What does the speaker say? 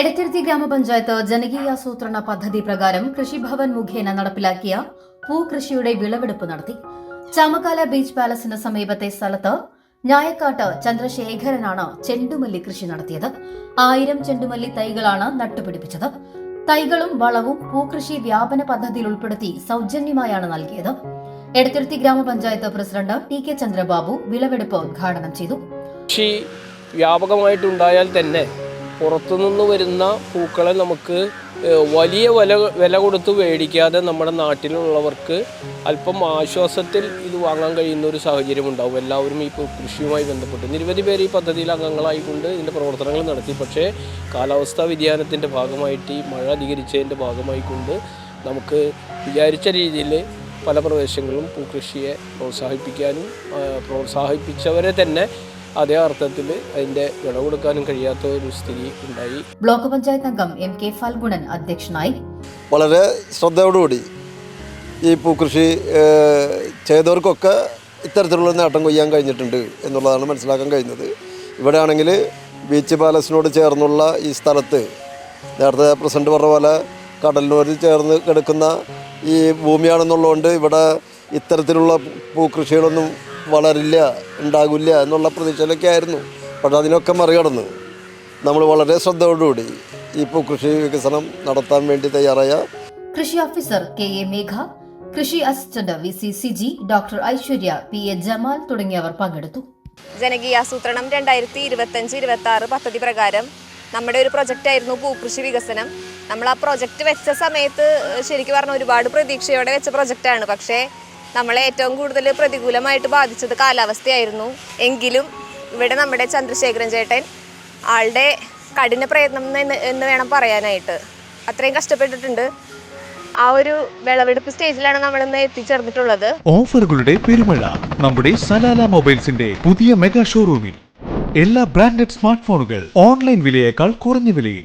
എടത്തിരുത്തി ഗ്രാമപഞ്ചായത്ത് ജനകീയാസൂത്രണ പദ്ധതി പ്രകാരം കൃഷിഭവൻ മുഖേന നടപ്പിലാക്കിയ പൂകൃഷിയുടെ വിളവെടുപ്പ് നടത്തി. ചാമക്കാല ബീച്ച് പാലസിന് സമീപത്തെ സ്ഥലത്ത് ഞായക്കാട്ട് ചന്ദ്രശേഖരനാണ് ചെണ്ടുമല്ലി കൃഷി നടത്തിയത്. ആയിരം ചെണ്ടുമല്ലി തൈകളാണ് നട്ടുപിടിപ്പിച്ചത്. തൈകളും വളവും പൂകൃഷി വ്യാപന പദ്ധതിയിൽ ഉൾപ്പെടുത്തി സൗജന്യമായാണ് നൽകിയത്. എടത്തിരുത്തി ഗ്രാമപഞ്ചായത്ത് പ്രസിഡന്റ് ടി കെ ചന്ദ്രബാബു വിളവെടുപ്പ് ഉദ്ഘാടനം ചെയ്തു. കൃഷി വ്യാപകമായിട്ടുണ്ടായാൽ തന്നെ പുറത്തുനിന്ന് വരുന്ന പൂക്കളെ നമുക്ക് വലിയ വില വില കൊടുത്ത് മേടിക്കാതെ നമ്മുടെ നാട്ടിലുള്ളവർക്ക് അല്പം ആശ്വാസത്തിൽ ഇത് വാങ്ങാൻ കഴിയുന്ന ഒരു സാഹചര്യം ഉണ്ടാവും. എല്ലാവരും ഈ കൃഷിയുമായി ബന്ധപ്പെട്ട്. നിരവധി പേര് ഈ പദ്ധതിയിൽ അംഗങ്ങളായിക്കൊണ്ട് ഇതിന്റെ പ്രവർത്തനങ്ങൾ നടത്തി. പക്ഷേ കാലാവസ്ഥാ വ്യതിയാനത്തിന്റെ ഭാഗമായിട്ട് ഈ മഴ അധികരിച്ചതിന്റെ ഭാഗമായിക്കൊണ്ട് നമുക്ക് വിചാരിച്ച രീതിയിൽ പല പ്രദേശങ്ങളും പൂക്കൃഷിയെ പ്രോത്സാഹിപ്പിക്കാനും പ്രോത്സാഹിപ്പിച്ചവരെ തന്നെ അതേ അർത്ഥത്തിൽ അതിന്റെ വിള കൊടുക്കാനും കഴിയാത്ത ഒരു സ്ഥിതി ഉണ്ടായി. ബ്ലോക്ക് പഞ്ചായത്ത് അംഗം എം കെ ഫാൽഗുണൻ അധ്യക്ഷനായി. വളരെ ശ്രദ്ധയോടുകൂടി ഈ പൂക്കൃഷി ചെയ്തവർക്കൊക്കെ ഇത്തരത്തിലുള്ള നേട്ടം കൊയ്യാൻ കഴിഞ്ഞിട്ടുണ്ട് എന്നുള്ളതാണ് മനസ്സിലാക്കാൻ കഴിഞ്ഞത്. ഇവിടെ ആണെങ്കിൽ ബീച്ച് പാലസിനോട് ചേർന്നുള്ള ഈ സ്ഥലത്ത് നേരത്തെ പ്രസിഡന്റ് പറഞ്ഞ പോലെ കടലിനോട് ചേർന്ന് കിടക്കുന്ന ഈ ഭൂമിയാണെന്നുള്ളതുകൊണ്ട് ഇവിടെ ഇത്തരത്തിലുള്ള പൂക്കൃഷികളൊന്നും വളരില്ല ഉണ്ടാകില്ല എന്നുള്ള പ്രതീക്ഷയിലൊക്കെ ആയിരുന്നു. പക്ഷെ അതിനൊക്കെ മറികടന്ന് നമ്മൾ വളരെ ശ്രദ്ധയോടുകൂടി ഇപ്പോൾ കൃഷി വികസനം നടത്താൻ വേണ്ടി തയ്യാറായ കൃഷി ഓഫീസർ കെ എ മേഘ കൃഷി assistant V C Siji doctor Aishwarya P A Jamal തുടങ്ങിയവർ പങ്കെടുത്തു. ജനകീയാസൂത്രണം രണ്ടായിരത്തി ഇരുപത്തഞ്ച് ഇരുപത്തി ആറ് പദ്ധതി പ്രകാരം നമ്മുടെ ഒരു പ്രൊജക്റ്റ് ആയിരുന്നു പൂക്കൃഷി വികസനം. നമ്മൾ ആ പ്രൊജക്റ്റ് വെച്ച സമയത്ത് ശരിക്കും പറഞ്ഞ ഒരുപാട് പ്രതീക്ഷയോടെ വെച്ച പ്രൊജക്റ്റാണ് പക്ഷേ നമ്മളെ ഏറ്റവും കൂടുതൽ പ്രതികൂലമായിട്ട് ബാധിച്ചത് കാലാവസ്ഥയായിരുന്നു. എങ്കിലും ഇവിടെ നമ്മുടെ ചന്ദ്രശേഖരൻ ചേട്ടൻ ആളുടെ കഠിന പ്രയത്നം എന്ന് എന്ന് വേണം പറയാനായിട്ട്. അത്രയും കഷ്ടപ്പെട്ടിട്ടുണ്ട്. ആ ഒരു വിളവെടുപ്പ് സ്റ്റേജിലാണ് നമ്മൾ ഇന്ന് എത്തിച്ചേർന്നിട്ടുള്ളത്. ഓഫറുകളുടെ പെരുമഴ നമ്മുടെ സലാല മൊബൈൽസിന്റെ പുതിയ മെഗാ ഷോറൂമിൽ. എല്ലാ ബ്രാൻഡഡ് സ്മാർട്ട് ഫോണുകൾ ഓൺലൈൻ വിലയേക്കാൾ കുറഞ്ഞ വിലയിൽ.